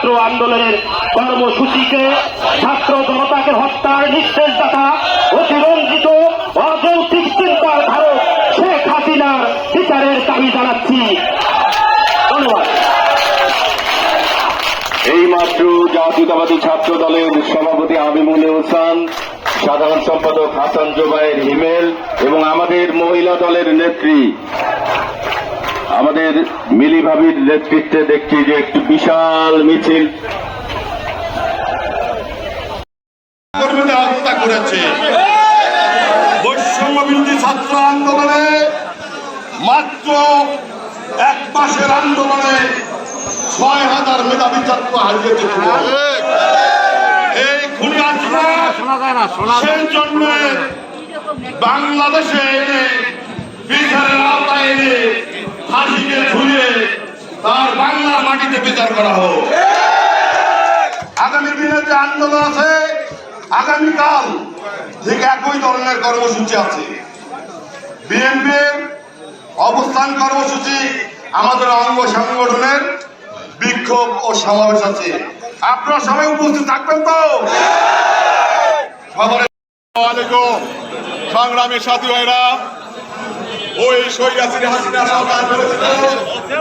ছাত্র আন্দোলনের কর্মসূচিকে ছাত্র জনতাকে হত্যার নির্দেশদাতা অতিরঞ্জিত অযৌক্তিক চিন্তার ধারক শেখ হাসিনার বিচারের দাবি জানাচ্ছি। ধন্যবাদ। এইমাত্র জাতীয়তাবাদী ছাত্র দলের সভাপতি আমিমুল হোসেন সাধারণ সম্পাদক হাসান জোবায়ের হিমেল এবং আমাদের মহিলা দলের নেত্রী আমাদের মিলি ভাবির নেতৃত্বে দেখছি যে একটি বিশাল মিছিল। বৈষম্য আন্দোলনে এক মাসের আন্দোলনে ছয় হাজার মেধাবী ছাত্র এই বাংলাদেশে এনে বিচারের আওতায় এনে ফাঁসিকে ঝুলিয়ে তার বাংলার মাটিতে বিচার করা হোক। আগামী দিনে যে আন্দোলন আছে। আগামীকাল ঠিক একই ধরনের কর্মসূচি আছে। বিএনপির অবস্থান কর্মসূচি আমাদের অঙ্গ সংগঠনের বিক্ষোভ ও সমাবেশ আছে। আপনারা সবাই উপস্থিত থাকবেন তো? সবার সংগ্রামের সাথী ভাইরা ওই সৈয়াসির হাসিনা সরকার বলেছিল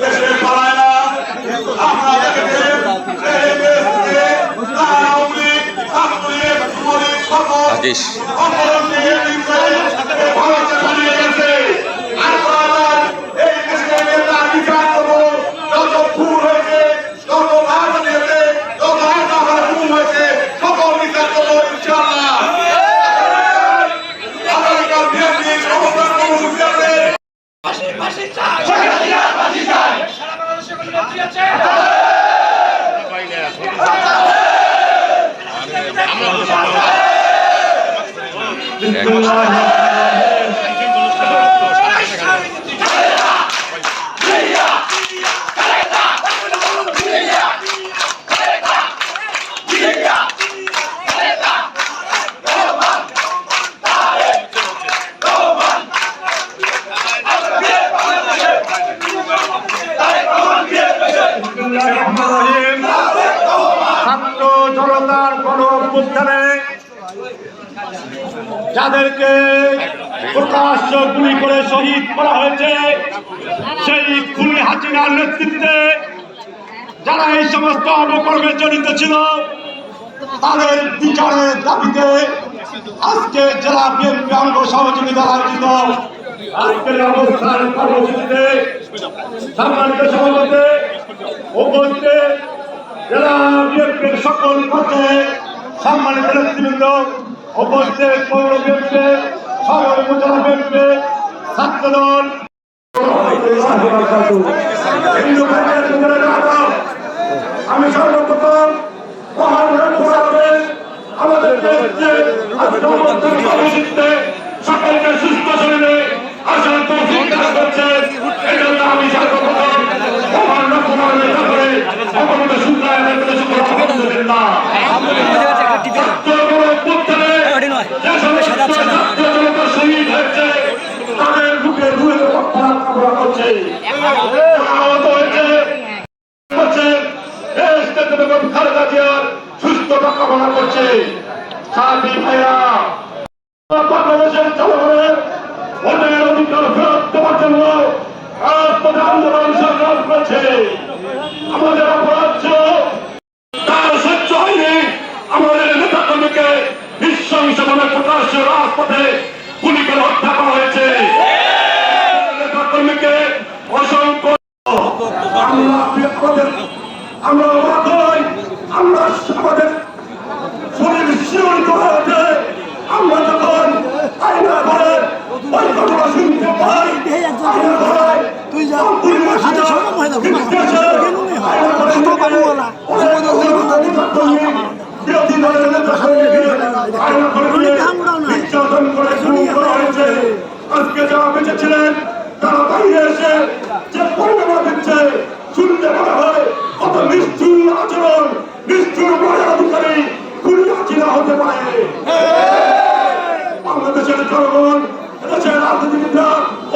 দেশে পালায় না। আপনারা দেখেছেন আওয়ামী লীগ, ছাত্রলীগ, যুবলীগ, সকল ছাত্র যাদেরকে প্রকাশ্য গুলি করে শহীদ করা হয়েছে, সেই খুনি হাসিনার নেতৃত্বে যারা এই সমস্ত অপকর্মে জড়িত ছিল, তাদের বিচারের দাবিতে আজকে জেলা বিএনপি অঙ্গ সহযোগিতা আয়োজিত আজকের অবস্থান কর্মসূচিতে সম্মানিত সভাপতি উপস্থিত জেলা বিএনপির সকল পর্যায়ে সম্মানিত নেতৃবৃন্দ। উপস্থিত পৌর বিএনপি সকল উপজেলা বিএনপি ছাত্রদল। আমি সর্বপ্রথম আমাদের সকলকে সুস্থ শরীরে আসার তৌফিক দান করছেন এই জন্য আমি সর্বপ্রথম বুকে রক্ষা কামনা করছে জিয়ার কামনা করছে। সাথী ভাইয়া, বাংলাদেশের জনগণের ভোটের অধিকার আমাদের নেতা কর্মীকে নৃশংসভাবে প্রকাশ্য রাজপথে গুলি করে হত্যা করা হয়েছে নেতা কর্মীকে অসংখ্য আমরা আমাদের আমরা অবাক হই আমরা আমাদের শরীর শিহরিত হয়ে ওঠে আমরা যখন আইনা করে ওই ঘটনা শুনতে পাই আইনা ঘরে তুই যা সম্পূর্ণ হাতে সরম হয়ে যাবে নির্দেশে গেলুমই হয় আইনা ঘরে কত বাড়িওয়ালা বিরোধী দলের নেতা কর্মীকে আইনা ঘরে উনি কামড়াও না। নির্যাতন করে খুন করা হয়েছে আজকে যারা বেঁচে ছিলেন তারা বাইরে এসে যে পরিণামা দিচ্ছে শুনতে পারা হয় কত নিষ্ঠুর আচরণ নিষ্ঠুর মর্যাদা অধিকারী খুনি হাসিনা হতে পারে বাংলাদেশের জনগণ দেশের রাজনীতিবিদরা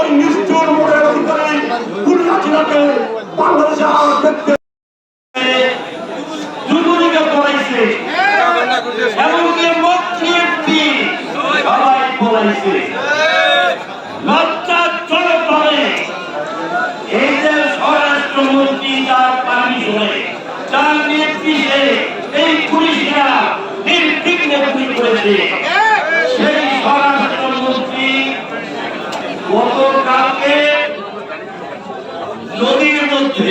ওই নিষ্ঠুর মর্যাদা অধিকারী খুনি হাসিনাকে বাংলাদেশে আর দেখতে পলাইছে এমনকি মন্ত্রী এমপি সবাই পলাইছে লজ্জা এই যে স্বরাষ্ট্রমন্ত্রী তার পারমিশনে, তার নির্দেশে এই পুলিশরা নির্বিঘ্নে গুলি করেছে সেই স্বরাষ্ট্রমন্ত্রী গতকালকে নদীর মধ্যে